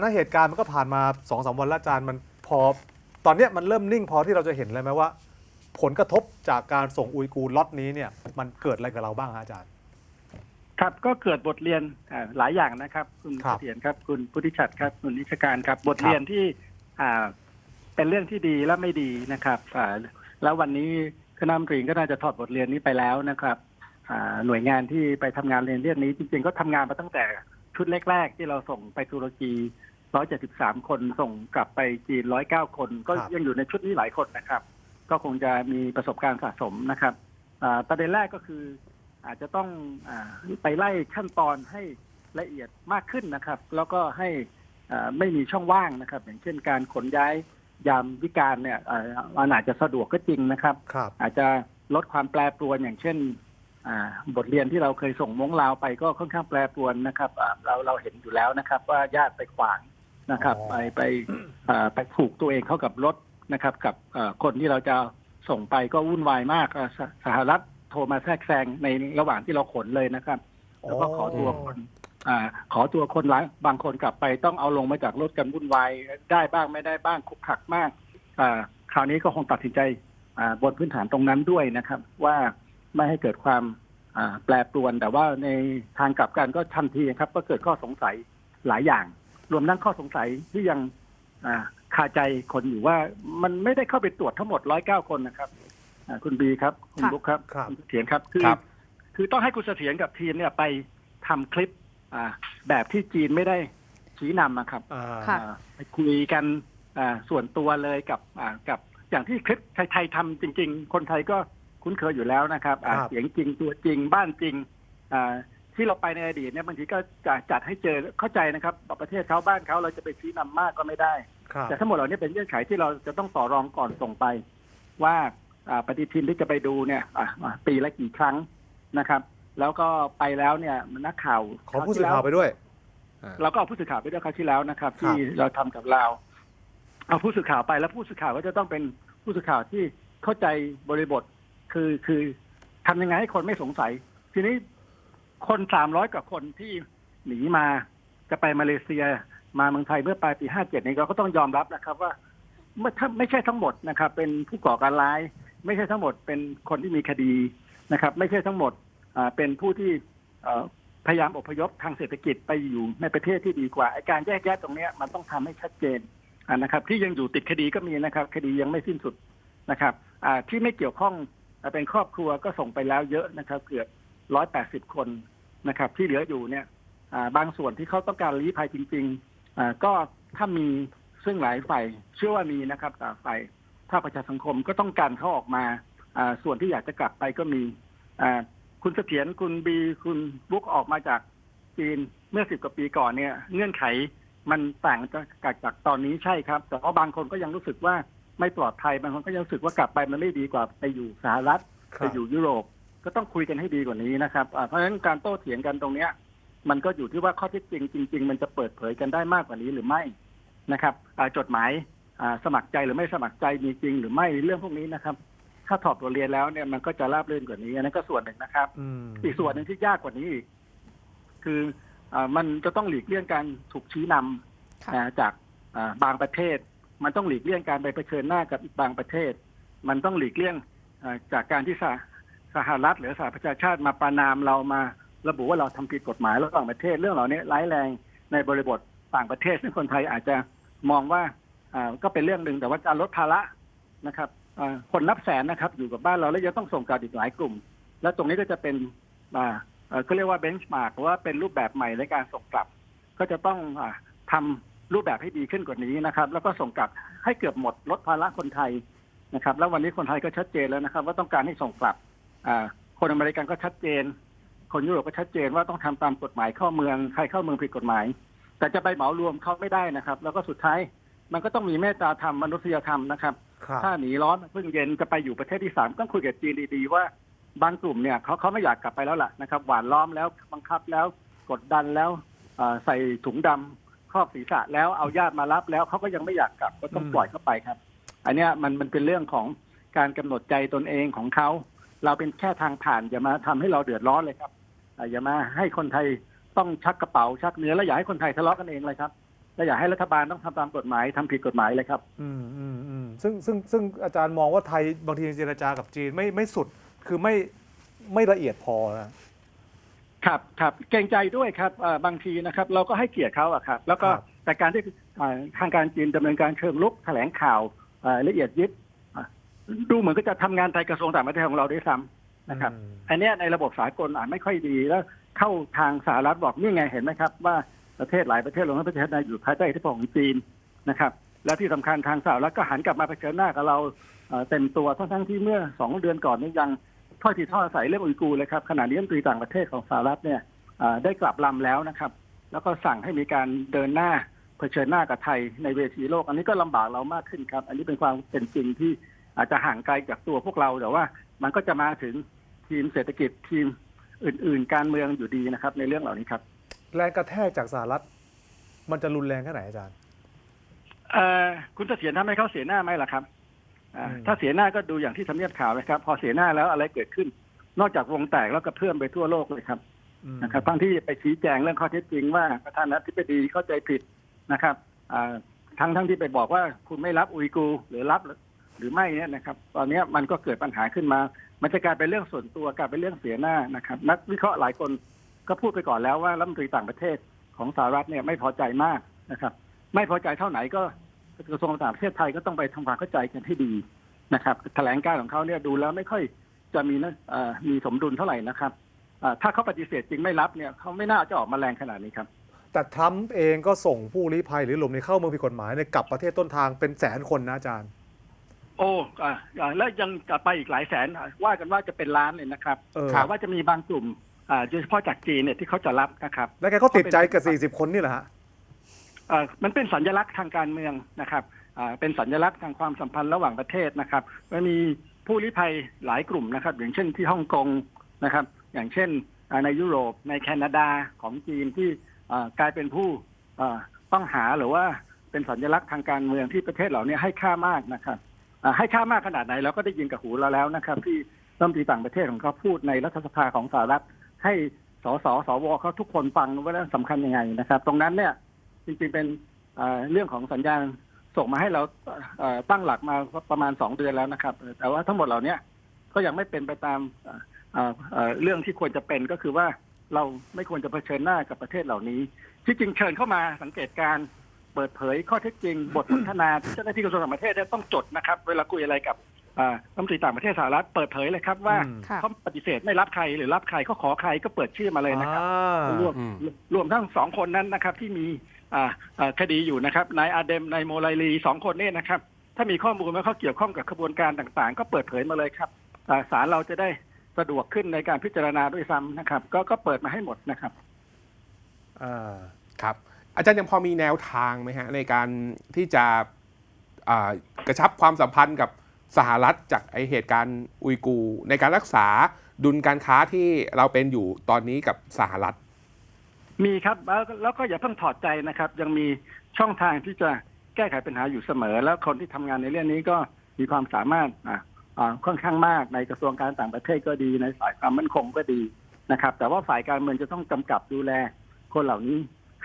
นะเหตุการณ์มันก็ผ่านมาสองสามวันแล้วอาจารย์มันพอ ตอนเนี้ยมันเริ่มนิ่งพอที่เราจะเห็นเลยไหมว่า ผลกระทบจากการส่งอุยกูร์ล็อตนี้เนี่ยมันเกิดอะไรกับเราบ้างฮะอาจารย์ ครับก็เกิดบทเรียนอ่าหลายอย่างนะครับ คุณครัเสถียรครับ คุณพุทธิชัดครับ คุณนิชการครับ บทเรียนที่อ่าเป็นเรื่องที่ดีและไม่ดีนะครับอ่าแล้ววันนี้คณะรัฐมนตรีก็น่าจะถอดบทเรียนนี้ไปแล้วนะครับอ่าหน่วยงานที่ไปทำงานเรียนเรื่องนี้จริงๆก็ทำงานมาตั้งแต่ชุดแรกๆที่เราส่งไปตุรกี 173 คนส่งกลับไปจีน 109 คน ก็ครับยังอยู่ในชุดนี้หลายคนนะครับ ก็คงจะมีประสบการณ์สะสมนะครับอ่าประเด็นแรกก็คืออาจจะต้องอาไปไล่ขั้นตอนให้ละเอียดมากขึ้นนะครับ แล้วก็ให้อ่าไม่มีช่องว่างนะครับ อย่างเช่นการขนย้ายยามวิการเนี่ยอ่ามันอาจจะสะดวกก็จริงนะครับครับอาจจะลดความแปรปรวนอย่างเช่นอ่าบทเรียนที่เราเคยส่งม้งลาวไปก็ค่อนข้างแปรปรวนนะครับอ่าเราเราเห็นอยู่แล้วนะครับ ว่าญาติไปขวาง นะครับอ๋อไปไปอ่าไปผูกตัวเองเข้ากับรถนะครับ กับอ่าคนที่เราจะส่งไปก็วุ่นวายมากอ่าสสหรัฐโทรมาแทรกแซงในระหว่างที่เราขนเลยนะครับ แล้วก็ขอตัวคนอ่าขอตัวคนหลายบางคนกลับไปต้องเอาลงมาจากรถกันวุ่นวายได้บ้างไม่ได้บ้างคุกขักมากอ่าคราวนี้ก็คงตัดสินใจอ่าบนพื้นฐานตรงนั้นด้วยนะครับ ว่าไม่ให้เกิดความอ่าแปรปรวน แต่ว่าในทางกลับกันก็ทันทีครับ ก็เกิดข้อสงสัยหลายอย่าง รวมทั้งข้อสงสัยที่ยังอ่าคาใจคนอยู่ว่ามันไม่ได้เข้าไปตรวจทั้งหมดร้อยเก้าคนนะครับอ่าคุณบีครับ คุณค่ะบุ๊คครับครับณเสถียรครับ คือครับคือต้องให้คุณเสถียรกับทีมเนี่ยไปทำคลิปอ่าแบบที่จีนไม่ได้ชี้นำอะครับอ่าค่ะอ่าไปคุยกันอ่าส่วนตัวเลยกับอ่ากับอย่างที่คลิปไทยๆทำจริง ๆ คนไทยก็คุ้นเคยอยู่แล้วนะครับอ่าครับเสียงจริงตัวจริงบ้านจริงอ่า ที่เราไปในอดีตเนี่ยบางทีก็จะจัดให้เจอเข้าใจนะครับประเทศเขาบ้านเขาเราจะไปชี้นำมากก็ไม่ได้ครับแต่ทั้งหมดเหล่านี้เป็นเงื่อนไขที่เราจะต้องต่อรองก่อนส่งไป ว่าอ่าปฏิทินที่จะไปดูเนี่ยอะอะปีละกี่ครั้งนะครับ แล้วก็ไปแล้วเนี่ยนักข่าวขอผู้สื่อข่าวไปด้วยอ่าเราก็เอาผู้สื่อข่าวไปด้วยคราวที่แล้วนะครับครับที่เราทำกับเราวเอาผู้สื่อข่าวไปแล้วผู้สื่อข่าวก็จะต้องเป็นผู้สื่อข่าวที่เข้าใจบริบทคือคือทำยังไงให้คนไม่สงสัย ทีนี้ คนสามร้อยกว่าคนที่หนีมาจะไปมาเลเซียมาเมืองไทยเมื่อปลายปีห้าเจ็ดนี้เราก็ต้องยอมรับนะครับว่าไม่ถ้าไม่ใช่ทั้งหมดนะครับ เป็นผู้ก่อการร้าย ไม่ใช่ทั้งหมดเป็นคนที่มีคดีนะครับ ไม่ใช่ทั้งหมดเป็นผู้ที่พยายามอพยพทางเศรษฐกิจไปอยู่ในประเทศที่ดีกว่า การแยกแยะตรงนี้มันต้องทำให้ชัดเจนนะครับ ที่ยังอยู่ติดคดีก็มีนะครับ คดียังไม่สิ้นสุดนะครับที่ไม่เกี่ยวข้องเป็นครอบครัวก็ส่งไปแล้วเยอะนะครับ เกือบ ร้อยแปดสิบคนนะครับ ที่เหลืออยู่เนี่ยอ่าบางส่วนที่เขาต้องการลี้ภัยจริงๆอ่าก็ถ้ามีซึ่งหลายฝ่ายเชื่อว่ามีนะครับอ่าฝ่ายภาคประชาสังคมก็ต้องการเขาออกมาอ่าส่วนที่อยากจะกลับไปก็มีอ่าคุณเสถียรคุณบีคุณบุ๊กออกมาจากจีนเมื่อสิบกว่าปีก่อนเนี่ย เงื่อนไขมันต่างจากจากตอนนี้ใช่ครับ แต่ว่าบางคนก็ยังรู้สึกว่าไม่ปลอดภัยบางคนก็ยังรู้สึกว่ากลับไปมันไม่ดีกว่าไปอยู่สหรัฐคไปรับอยู่ยุโรป ก็ต้องคุยกันให้ดีกว่านี้นะครับอ่าเพราะฉะนั้นการโต้เถียงกันตรงเนี้ย มันก็อยู่ที่ว่าข้อเท็จจริงจริง ๆ มันจะเปิดเผยกันได้มากกว่านี้หรือไม่นะครับอ่าจดหมายอ่าสมัครใจหรือไม่สมัครใจมีจริง หรือไม่เรื่องพวกนี้นะครับ ถ้าถอดบทเรียนแล้วเนี่ยมันก็จะราบรื่นกว่านี้อันนั้นก็ส่วนหนึ่งนะครับอืมอีกส่วนหนึ่งที่ยากกว่านี้อีกคืออามันจะต้องหลีกเลี่ยงการถูกชี้นำค่ะอ่าจากอ่าบางประเทศ มันต้องหลีกเลี่ยงการไปเผชิญหน้ากับอีกบางประเทศ มันต้องหลีกเลี่ยงอ่าจากการที่สห สหรัฐหรือสหประชาชาติมาประนามเรามาระบุว่าเราทำผิดกฎหมายระหว่างประเทศเรื่องเหล่านี้ร้ายแรงในบริบทต่างประเทศ ซึ่งคนไทยอาจจะมองว่าก็เป็นเรื่องหนึ่งแต่ว่าการลดภาระนะครับคนนับแสนนะครับ อยู่กับบ้านเราแล้วยังต้องส่งกลับอีกหลายกลุ่ม แล้วตรงนี้ก็จะเป็นอ่าเขาเรียกว่าเบนช์มาร์กว่าเป็นรูปแบบใหม่ในการส่งกลับ ก็จะต้องอาทำรูปแบบให้ดีขึ้นกว่านี้นะครับ แล้วก็ส่งกลับให้เกือบหมดลดภาระคนไทยนะครับ แล้ววันนี้คนไทยก็ชัดเจนแล้วนะครับ ว่าต้องการให้ส่งกลับ คนอเมริกันก็ชัดเจน คนยุโรปก็ชัดเจนว่าต้องทำตามกฎหมายเข้าเมืองใครเข้าเมืองผิดกฎหมาย แต่จะไปเหมารวมเขาไม่ได้นะครับ แล้วก็สุดท้ายมันก็ต้องมีเมตตาธรรมมนุษยธรรมนะครับครับ ถ้าหนีร้อนเพิ่งเย็นจะไปอยู่ประเทศที่สามต้องคุยกับจีนดีๆว่าบางกลุ่มเนี่ยเขาเขาไม่อยากกลับไปแล้วล่ะนะครับ หวานล้อมแล้วบังคับแล้วกดดันแล้วเอ่อใส่ถุงดำครอบศีรษะแล้วเอาญาติมารับแล้วเขาก็ยังไม่อยากกลับก็ต้องอืมปล่อยเข้าไปครับ อันเนี้ยมันมันเป็นเรื่องของการกำหนดใจตนเองของเขา เราเป็นแค่ทางผ่านอย่ามาทำให้เราเดือดร้อนเลยครับอ่าอย่ามาให้คนไทยต้องชักกระเป๋าชักเนื้อแล้วอย่าให้คนไทยทะเลาะกันเองเลยครับและอยากให้รัฐบาลต้องทำตามกฎหมายทำผิดกฎหมายเลยครับ อืมอืมอืมซึ่งซึ่งซึ่งอาจารย์มองว่าไทยบางทีเจรจากับจีนไม่ไม่สุดคือไม่ไม่ละเอียดพอนะครับครับเกรงใจด้วยครับเอ่อบางทีนะครับ เราก็ให้เกียรติเขาอะครับ แล้วก็ครับแต่การที่เอ่อทางการจีนดำเนินการเชิงลุกแถลงข่าวเอ่อละเอียดยิบอะ ดูเหมือนก็จะทำงานไทยกระทรวงต่างประเทศของเราด้วยซ้ำนะครับอืมอันเนี้ยในระบบสากลอ่านไม่ค่อยดีแล้วเข้าทางสหรัฐบอกนี่ไงเห็นไหมครับ ว่าประเทศหลายประเทศรวมทั้งประเทศไทยอยู่ภายใต้อิทธิพลของจีนนะครับ และที่สำคัญทางสหรัฐก็หันกลับมาเผชิญหน้ากับเราเอ่อเต็มตัวทั้งทั้งๆที่เมื่อสองเดือนก่อนนี้ยังถ้อยทีถ้อยอาศัยเรื่องอุยกูร์เลยครับขณะนี้รัฐมนตรีต่างประเทศของสหรัฐเนี่ยเอ่อได้กลับลำแล้วนะครับ แล้วก็สั่งให้มีการเดินหน้าเผชิญหน้ากับไทยในเวทีโลก อันนี้ก็ลำบากเรามากขึ้นครับ อันนี้เป็นความเป็นจริงที่ อาจจะห่างไกลจากตัวพวกเราแต่ว่า มันก็จะมาถึงทีมเศรษฐกิจทีมอื่น ๆ การเมืองอยู่ดีนะครับ ในเรื่องเหล่านี้ครับ แรงกระแทกจากสหรัฐ มันจะรุนแรงแค่ไหนอาจารย์เอ่อคุณเสถียรทำให้เขาเสียหน้าไหมล่ะครับอ่าอืมถ้าเสียหน้าก็ดูอย่างที่ทำเนียบข่าวนะครับ พอเสียหน้าแล้วอะไรเกิดขึ้น นอกจากวงแตกแล้วก็เพื่อมไปทั่วโลกเลยครับอืมนะครับทั้งที่ไปชี้แจงเรื่องข้อเท็จจริงว่าประธานาธิบดีเข้าใจผิดนะครับอ่าทั้งทั้งที่ไปบอกว่าคุณไม่รับอุยกูร์หรือรับ หรือไม่เนี่ยนะครับ ตอนนี้มันก็เกิดปัญหาขึ้นมา มันจะกลายเป็นเรื่องส่วนตัวกลายเป็นเรื่องเสียหน้านะครับ นักวิเคราะห์หลายคนก็พูดไปก่อนแล้วว่ารัฐมนตรีต่างประเทศของสหรัฐเนี่ยไม่พอใจมากนะครับ ไม่พอใจเท่าไหนก็กระทรวงต่างประเทศไทยก็ต้องไปทำความเข้าใจกันให้ดีนะครับแถลงการของเขาเนี่ยดูแล้วไม่ค่อยจะมีนะมีสมดุลเท่าไหร่นะครับถ้าเขาปฏิเสธจริงไม่รับเนี่ยเขาไม่น่าจะออกมาแรงขนาดนี้ครับแต่ทรัมป์เองก็ส่งผู้ลี้ภัยหรือหลบหนีเข้าเมืองผิดกฎหมายเนี่ยกลับประเทศต้นทางเป็นแสนคนนะอาจารย์ โอ้อ่าอ่าแล้วยังจะไปอีกหลายแสนอ่าว่ากันว่าจะเป็นล้านเลยนะครับเออ แต่ว่าจะมีบางกลุ่มอ่าโดยเฉพาะจากจีนเนี่ยที่เขาจะรับนะครับแล้วแกก็ติดใจกับ 40 คนนี่แหละฮะ เอ่อมันเป็นสัญลักษณ์ทางการเมืองนะครับอ่าเป็นสัญลักษณ์ทางความสัมพันธ์ระหว่างประเทศนะครับมันมีผู้ลี้ภัยหลายกลุ่มนะครับ อย่างเช่นที่ฮ่องกงนะครับ อย่างเช่นอ่าในยุโรปในแคนาดาของจีนที่อ่ากลายเป็นผู้อ่าต้องหาหรือว่าเป็นสัญลักษณ์ทางการเมืองที่ประเทศเหล่านี้ให้ค่ามากนะครับอ่า ให้ค่ามากขนาดไหนเราก็ได้ยินกับหูเราแล้วนะครับ ที่รัฐมนตรีต่างประเทศของเขาพูดในรัฐสภาของสหรัฐให้สสสวเขาทุกคนฟังว่าเรื่องสำคัญยังไงนะครับ ตรงนั้นเนี่ยจริงๆเป็นเรื่องของสัญญาณส่งมาให้เราตั้งหลักมาประมาณสองเดือนแล้วนะครับ แต่ว่าทั้งหมดเหล่านี้ก็ยังไม่เป็นไปตามเรื่องที่ควรจะเป็นก็คือว่าเราไม่ควรจะเผชิญหน้ากับประเทศเหล่านี้ ที่จริงเชิญเข้ามาสังเกตการ เปิดเผยข้อเท็จจริง บทสนทนาที่เจ้าหน้าที่กระทรวงต่างประเทศเนี่ยต้องจดนะครับ เวลาคุยอะไรกับอ่ารัฐมนตรีต่างประเทศสหรัฐเปิดเผยเลยครับว่าอืมค่ะเขาปฏิเสธไม่รับใครหรือรับใครก็ขอใครก็เปิดชื่อมาเลยนะครับอ่ารวมอืมรวมทั้งสองคนนั้นนะครับที่มีอ่าอ่าคดีอยู่นะครับนายอาเดมนายโมไลลีสองคนเนี่ยนะครับ ถ้ามีข้อมูลว่าเขาเกี่ยวข้องกับขบวนการต่างๆ ก็เปิดเผยมาเลยครับอ่าศาลเราจะได้สะดวกขึ้นในการพิจารณาด้วยซ้ำนะครับ ก็ก็เปิดมาให้หมดนะครับอ่าครับ อาจารย์ยังพอมีแนวทางไหมฮะในการที่จะกระชับความสัมพันธ์กับสหรัฐจากไอเหตุการณ์อุยกูร์ในการรักษาดุลการค้าที่เราเป็นอยู่ตอนนี้กับสหรัฐ มีครับแล้วก็อย่าเพิ่งถอดใจนะครับ ยังมีช่องทางที่จะแก้ไขปัญหาอยู่เสมอ แล้วคนที่ทำงานในเรื่องนี้ก็มีความสามารถอ่าค่อนข้างมากในกระทรวงการต่างประเทศก็ดีในฝ่ายความมั่นคงก็ดีนะครับ แต่ว่าฝ่ายการเมืองจะต้องกำกับดูแลคนเหล่านี้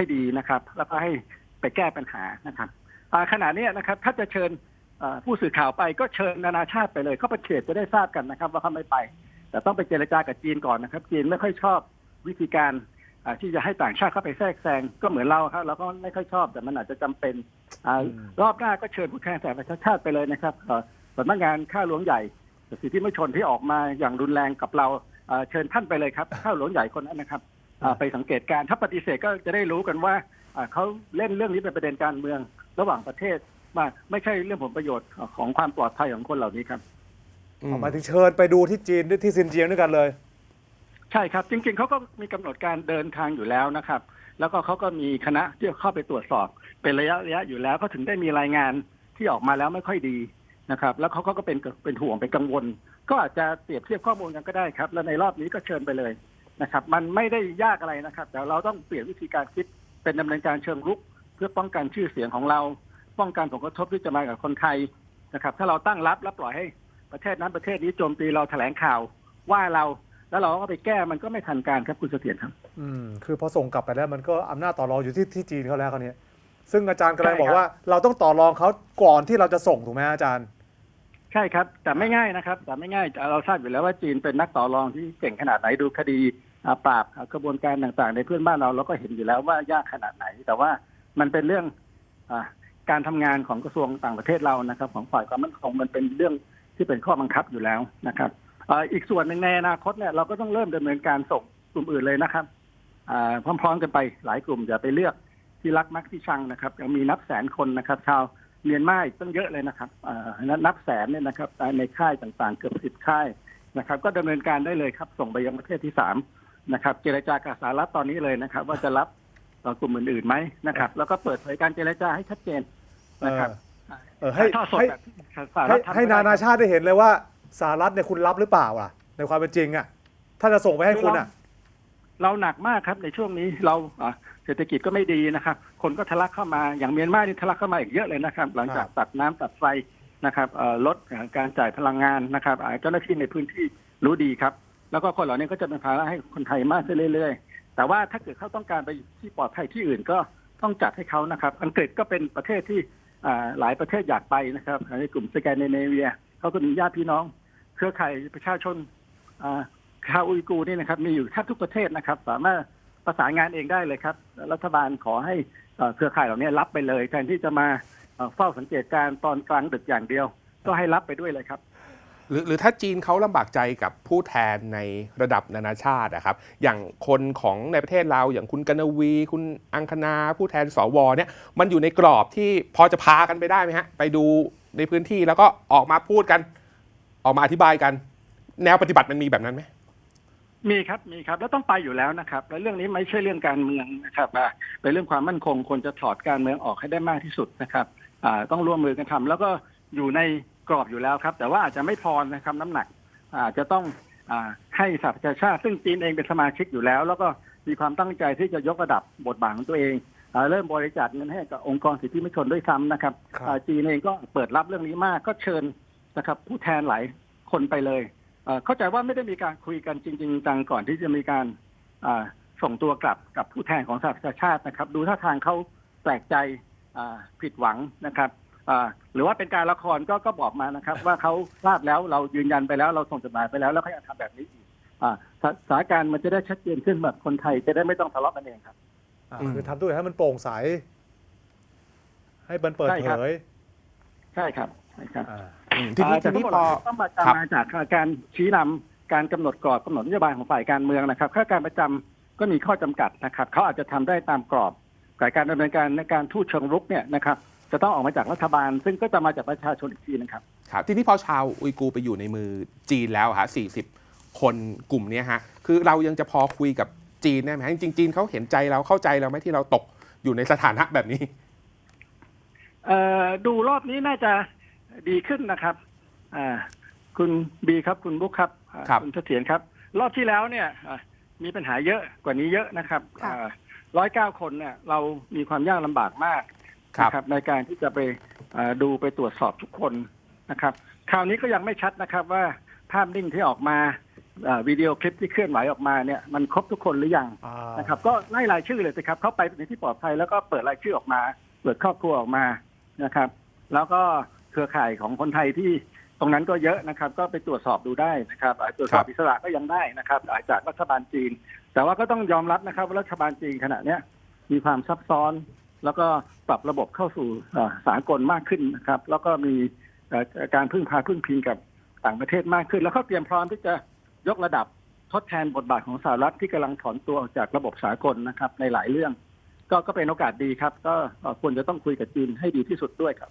ให้ดีนะครับ แล้วก็ให้ไปแก้ปัญหานะครับอ่าขณะเนี้ยนะครับ ถ้าจะเชิญอ่าผู้สื่อข่าวไปก็เชิญนานาชาติไปเลยเข้าประเทศจะได้ทราบกันนะครับ ว่าเขาไม่ไป แต่ต้องไปเจรจากับจีนก่อนนะครับ จีนไม่ค่อยชอบวิธีการอ่าที่จะให้ต่างชาติเข้าไปแทรกแซงก็เหมือนเราครับเราก็ไม่ค่อยชอบแต่มันอาจจะจำเป็นอ่าอืมรอบหน้าก็เชิญผู้แทนสาประชาชาติไปเลยนะครับเอ่อสำนักงานข้าหลวงใหญ่สิทธิมนุษยชนที่ออกมาอย่างรุนแรงกับเราเอ่อเชิญท่านไปเลยครับข้าหลวงใหญ่คนนั้นนะครับอ่า ไปสังเกตการณ์ถ้าปฏิเสธก็จะได้รู้กันว่าอ่าเขาเล่นเรื่องนี้เป็นประเด็นการเมืองระหว่างประเทศว่าไม่ใช่เรื่องผลประโยชน์ของความปลอดภัยของคนเหล่านี้ครับอืมหมายถึงเชิญไปดูที่จีนด้วยที่ซินเจียงด้วยกันเลย ใช่ครับ จริงๆเขาก็มีกำหนดการเดินทางอยู่แล้วนะครับ แล้วก็เขาก็มีคณะที่เข้าไปตรวจสอบ เป็นระยะระยะอยู่แล้วก็ถึงได้มีรายงานที่ออกมาแล้วไม่ค่อยดีนะครับ แล้วเขาก็เป็นเป็นห่วงเป็นกังวล ก็อาจจะเปรียบเทียบข้อมูลกันก็ได้ครับ แล้วในรอบนี้ก็เชิญไปเลย นะครับ มันไม่ได้ยากอะไรนะครับ แต่เราต้องเปลี่ยนวิธีการคิดเป็นดำเนินการเชิงรุก เพื่อป้องกันชื่อเสียงของเรา ป้องกันผลกระทบที่จะมากับคนไทยนะครับ ถ้าเราตั้งรับแล้วปล่อยให้ประเทศนั้นประเทศนี้โจมตีเราแถลงข่าวว่าเราแล้วเราก็ไปแก้มันก็ไม่ทันการครับคุณเสถียรครับ อืมคือพอส่งกลับไปแล้วมันก็อำนาจต่อรองอยู่ที่ที่จีนเขาแล้วคราวนี้ซึ่งอาจารย์กำลังใช่บอกครับว่าเราต้องต่อรองเขาก่อนที่เราจะส่งถูกไหมอาจารย์ ใช่ครับ แต่ไม่ง่ายนะครับ แต่ไม่ง่ายเราทราบอยู่แล้วว่าจีนเป็นนักต่อรองที่เก่งขนาดไหนดูคดีอ่า ปราบอ่ากระบวนการต่างๆ ในเพื่อนบ้านเราเราก็เห็นอยู่แล้วว่ายากขนาดไหน แต่ว่ามันเป็นเรื่องอการทำงานของกระทรวงต่างประเทศเรานะครับ ของฝ่ายความมั่นคงมันเป็นเรื่องที่เป็นข้อบังคับอยู่แล้วนะครับอ่าอีกส่วนหนึ่งในอนาคตเนี่ยเราก็ต้องเริ่มดำเนินการส่งกลุ่มอื่นเลยนะครับอ่าพร้อมๆกันไปหลายกลุ่มอย่าไปเลือกที่รักมักที่ชังนะครับยังมีนับแสนคนนะครับ ชาวเมียนมาอีกตั้งเยอะเลยนะครับอ่านับแสนเนี่ยนะครับในค่ายต่างๆ เกือบสิบค่ายนะครับ ก็ดำเนินการได้เลยครับ ส่งไปยังประเทศที่สาม นะครับ เจรจากับสหรัฐตอนนี้เลยนะครับ ว่าจะรับเอ่อกลุ่มอื่นๆไหมนะครับ แล้วก็เปิดเผยการเจรจาให้ชัดเจนนะครับเออให้ถ่ายทอดสดให้แบบที่สหให้รัฐทำให้ก็ได้นานาชาติได้เห็นเลยว่าสหรัฐเนี่ยคุณรับหรือเปล่าล่ะ ในความเป็นจริงอะถ้าจะส่งไปให้คุณอะ เราหนักมากครับในช่วงนี้เราอ่าเศรษฐกิจก็ไม่ดีนะครับ คนก็ทะลักเข้ามาอย่างเมียนมานี่ทะลักเข้ามาอีกเยอะเลยนะครับ หลังจากครับตัดน้ำตัดไฟนะครับเอ่อลดการจ่ายพลังงานนะครับอ่าเจ้าหน้าที่ในพื้นที่รู้ดีครับ แล้วก็คนเหล่านี้ก็จะเป็นภาระให้คนไทยมากขึ้นเรื่อยๆ แต่ว่าถ้าเกิดเขาต้องการไปที่ปลอดภัยที่อื่นก็ต้องจัดให้เขานะครับ อังกฤษก็เป็นประเทศที่หลายประเทศอยากไปนะครับในกลุ่มสแกนดิเนเวียเขาก็มีญาติพี่น้อง เครือข่ายประชาชนชาวอุยกูนี่นะครับ มีอยู่แทบทุกประเทศนะครับ สามารถประสานงานเองได้เลยครับ รัฐบาลขอให้เครือข่ายเหล่านี้รับไปเลยแทนที่จะมาเอ่อเฝ้าสังเกตการณ์ตอนกลางดึกอย่างเดียว ก็ให้รับไปด้วยเลยครับ หรือหรือถ้าจีนเขาลำบากใจกับผู้แทนในระดับนานาชาติอะครับ อย่างคนของในประเทศเราอย่างคุณกนวี คุณอังคณาผู้แทนสวเนี่ยมันอยู่ในกรอบที่พอจะพากันไปได้ไหมฮะไปดูในพื้นที่แล้วก็ออกมาพูดกัน ออกมาอธิบายกัน แนวปฏิบัติมันมีแบบนั้นไหมมีครับมีครับแล้วต้องไปอยู่แล้วนะครับ และเรื่องนี้ไม่ใช่เรื่องการเมืองนะครับเป็นเรื่องความมั่นคงควรจะถอดการเมืองออกให้ได้มากที่สุดนะครับต้องร่วมมือกันทำแล้วก็อยู่ใน กรอบอยู่แล้วครับ แต่ว่าอาจจะไม่พอนะครับน้ำหนักอาจจะต้องอาให้สหประชาชาติซึ่งจีนเองเป็นสมาชิกอยู่แล้ว แล้วก็มีความตั้งใจที่จะยกระดับบทบาทของตัวเองอ่าเริ่มบริจาคเงินให้กับองค์กรสิทธิมนุษยชนด้วยซ้ำนะครับครับอ่าจีนเองก็เปิดรับเรื่องนี้มากก็เชิญนะครับ ผู้แทนหลายคนไปเลยเอ่อเข้าใจว่าไม่ได้มีการคุยกันจริง ๆ จังก่อนที่จะมีการอ่าส่งตัวกลับกับผู้แทนของสหประชาชาตินะครับ ดูท่าทางเขาแปลกใจอ่าผิดหวังนะครับอ่า หรือว่าเป็นการละครก็ก็บอกมานะครับ ว่าเขาทราบแล้วเรายืนยันไปแล้วเราส่งจดหมายไปแล้วแล้วเขายังทำแบบนี้อีกอ่าสถสถานการณ์มันจะได้ชัดเจนขึ้นแบบคนไทยจะได้ไม่ต้องทะเลาะกันเองครับอะอืมคือทำด้วยให้มันโปร่งใส ให้มันเปิดใช่เผครับ ยใช่ครับใช่ครับอ่าอืมทีนี้อ่าทีแต่ทั้นี้งหมดพอ ต้องมาครับ มาจากการชี้นำการกำหนดกรอบกำหนดนโยบายของฝ่ายการเมืองนะครับข้าราชการประจำก็มีข้อจำกัดนะครับเขาอาจจะทำได้ตามกรอบแต่การดำเนินการในการทูตเชิงรุกเนี่ยนะครับ จะต้องออกมาจากรัฐบาล ซึ่งก็จะมาจากประชาชนอีกทีนะครับ ครับทีนี้พอชาวอุยกูร์ไปอยู่ในมือจีนแล้วฮะ40คนกลุ่มเนี้ยฮะคือเรายังจะพอคุยกับจีนได้ไหมฮะจริงๆจีนเขาเห็นใจเราเข้าใจเราไหมที่เราตกอยู่ในสถานะแบบนี้ เอ่อดูรอบนี้น่าจะดีขึ้นนะครับอ่าคุณบีครับคุณบุ๊คครับอ่าครับณเสถียรครับ รอบที่แล้วเนี่ยอ่ามีปัญหาเยอะกว่านี้เยอะนะครับค่ะ ร้อยเก้าคนเนี่ยเรามีความยากลำบากมากครับ นะครับในการที่จะไปอ่าดูไปตรวจสอบทุกคนนะครับ คราวนี้ก็ยังไม่ชัดนะครับว่าภาพนิ่งที่ออกมาอ่าวิดีโอคลิปที่เคลื่อนไหวออกมาเนี่ยมันครบทุกคนหรือยังอ่านะครับ ก็ไล่รายชื่อเลยสิครับ เข้าไปในที่ปลอดภัยแล้วก็เปิดรายชื่อออกมา เปิดครอบครัวออกมานะครับ แล้วก็เครือข่ายของคนไทยที่ตรงนั้นก็เยอะนะครับ ก็ไปตรวจสอบดูได้นะครับอ่าตรวจสอบครับอิสระก็ยังได้นะครับอ่าจากรัฐบาลจีน แต่ว่าก็ต้องยอมรับนะครับว่ารัฐบาลจีนขณะเนี้ยมีความซับซ้อน แล้วก็ปรับระบบเข้าสู่สากลมากขึ้นนะครับ แล้วก็มีการพึ่งพาพึ่งพิงกับต่างประเทศมากขึ้น แล้วเขาเตรียมพร้อมที่จะยกระดับทดแทนบทบาทของสหรัฐที่กำลังถอนตัวออกจากระบบสากลนะครับ ในหลายเรื่อง ก็ก็เป็นโอกาสดีครับ ก็ควรจะต้องคุยกับจีนให้ดีที่สุดด้วยครับ